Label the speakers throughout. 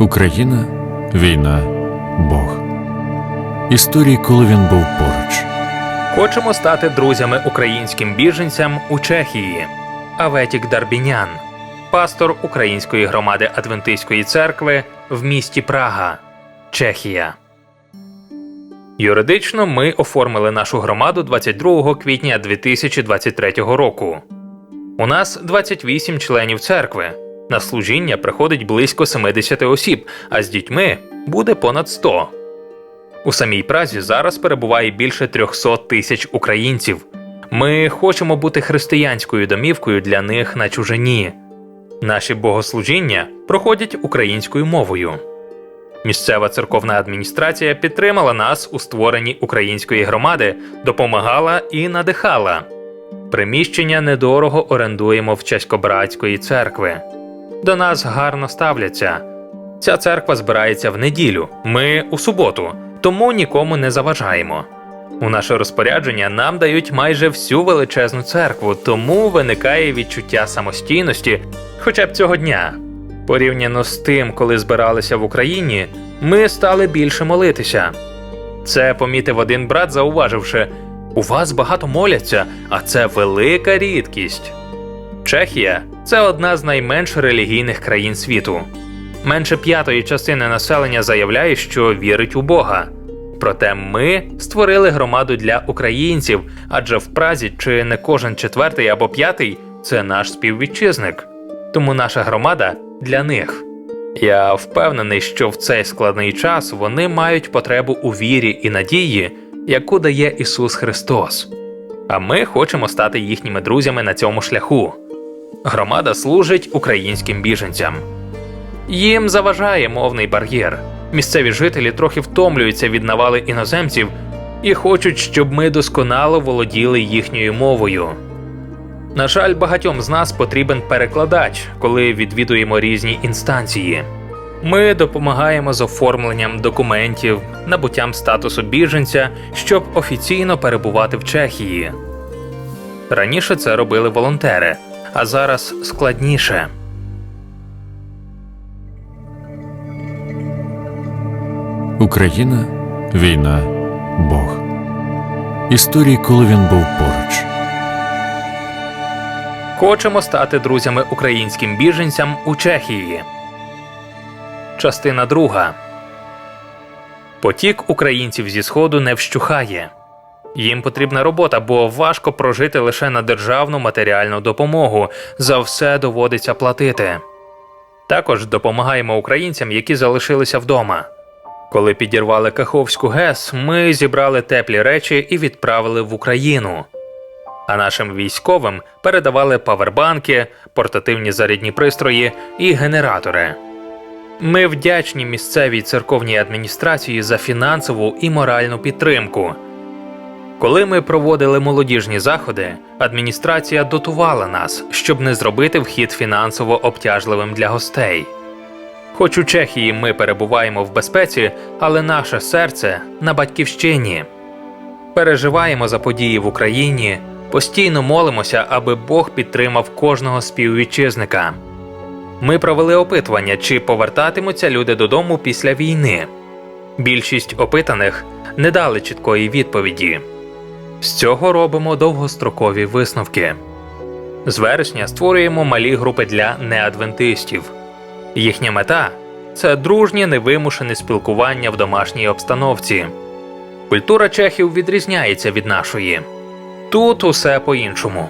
Speaker 1: Україна, війна, Бог. Історії, коли він був поруч.
Speaker 2: Хочемо стати друзями українським біженцям у Чехії. Аветік Дарбінян, пастор Української громади Адвентистської церкви в місті Прага, Чехія. Юридично ми оформили нашу громаду 22 квітня 2023 року. У нас 28 членів церкви. На служіння приходить близько 70 осіб, а з дітьми буде понад 100. У самій Празі зараз перебуває більше 300 тисяч українців. Ми хочемо бути християнською домівкою для них на чужині. Наші богослужіння проходять українською мовою. Місцева церковна адміністрація підтримала нас у створенні української громади, допомагала і надихала. Приміщення недорого орендуємо в Чеськобратської церкви. До нас гарно ставляться. Ця церква збирається в неділю, ми у суботу, тому нікому не заважаємо. У наше розпорядження нам дають майже всю величезну церкву, тому виникає відчуття самостійності хоча б цього дня. Порівняно з тим, коли збиралися в Україні, ми стали більше молитися. Це помітив один брат, зауваживши: у вас багато моляться, а це велика рідкість. Чехія це одна з найменш релігійних країн світу. Менше п'ятої частини населення заявляє, що вірить у Бога. Проте ми створили громаду для українців, адже в Празі чи не кожен четвертий або п'ятий це наш співвітчизник. Тому наша громада для них. Я впевнений, що в цей складний час вони мають потребу у вірі і надії, яку дає Ісус Христос. А ми хочемо стати їхніми друзями на цьому шляху. Громада служить українським біженцям. Їм заважає мовний бар'єр. Місцеві жителі трохи втомлюються від навали іноземців і хочуть, щоб ми досконало володіли їхньою мовою. На жаль, багатьом з нас потрібен перекладач, коли відвідуємо різні інстанції. Ми допомагаємо з оформленням документів, набуттям статусу біженця, щоб офіційно перебувати в Чехії. Раніше це робили волонтери, а зараз складніше.
Speaker 1: Україна, війна, Бог. Історії, коли він був поруч.
Speaker 2: Хочемо стати друзями українським біженцям у Чехії. Частина друга. Потік українців зі сходу не вщухає. Їм потрібна робота, бо важко прожити лише на державну матеріальну допомогу. За все доводиться платити. Також допомагаємо українцям, які залишилися вдома. Коли підірвали Каховську ГЕС, ми зібрали теплі речі і відправили в Україну. А нашим військовим передавали павербанки, портативні зарядні пристрої і генератори. Ми вдячні місцевій церковній адміністрації за фінансову і моральну підтримку. Коли ми проводили молодіжні заходи, адміністрація дотувала нас, щоб не зробити вхід фінансово обтяжливим для гостей. Хоч у Чехії ми перебуваємо в безпеці, але наше серце на батьківщині. Переживаємо за події в Україні, постійно молимося, аби Бог підтримав кожного співвітчизника. Ми провели опитування, чи повертатимуться люди додому після війни. Більшість опитаних не дали чіткої відповіді. З цього робимо довгострокові висновки. З вересня створюємо малі групи для неадвентистів. Їхня мета це дружнє невимушене спілкування в домашній обстановці. Культура чехів відрізняється від нашої. Тут усе по-іншому.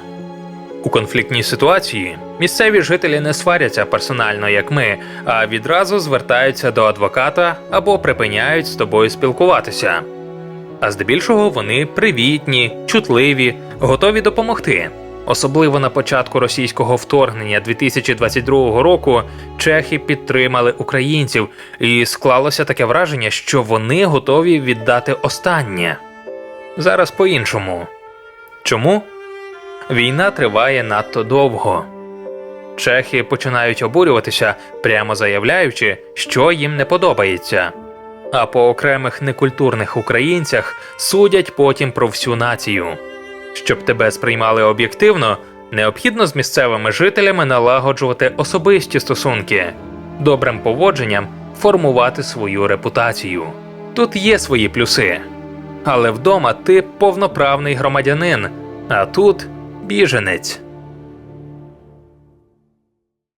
Speaker 2: У конфліктній ситуації місцеві жителі не сваряться персонально, як ми, а відразу звертаються до адвоката або припиняють з тобою спілкуватися. А здебільшого вони привітні, чутливі, готові допомогти. Особливо на початку російського вторгнення 2022 року чехи підтримали українців, і склалося таке враження, що вони готові віддати останнє. Зараз по-іншому. Чому? Війна триває надто довго. Чехи починають обурюватися, прямо заявляючи, що їм не подобається. А по окремих некультурних українцях судять потім про всю націю. Щоб тебе сприймали об'єктивно, необхідно з місцевими жителями налагоджувати особисті стосунки. Добрим поводженням формувати свою репутацію. Тут є свої плюси. Але вдома ти повноправний громадянин, а тут біженець.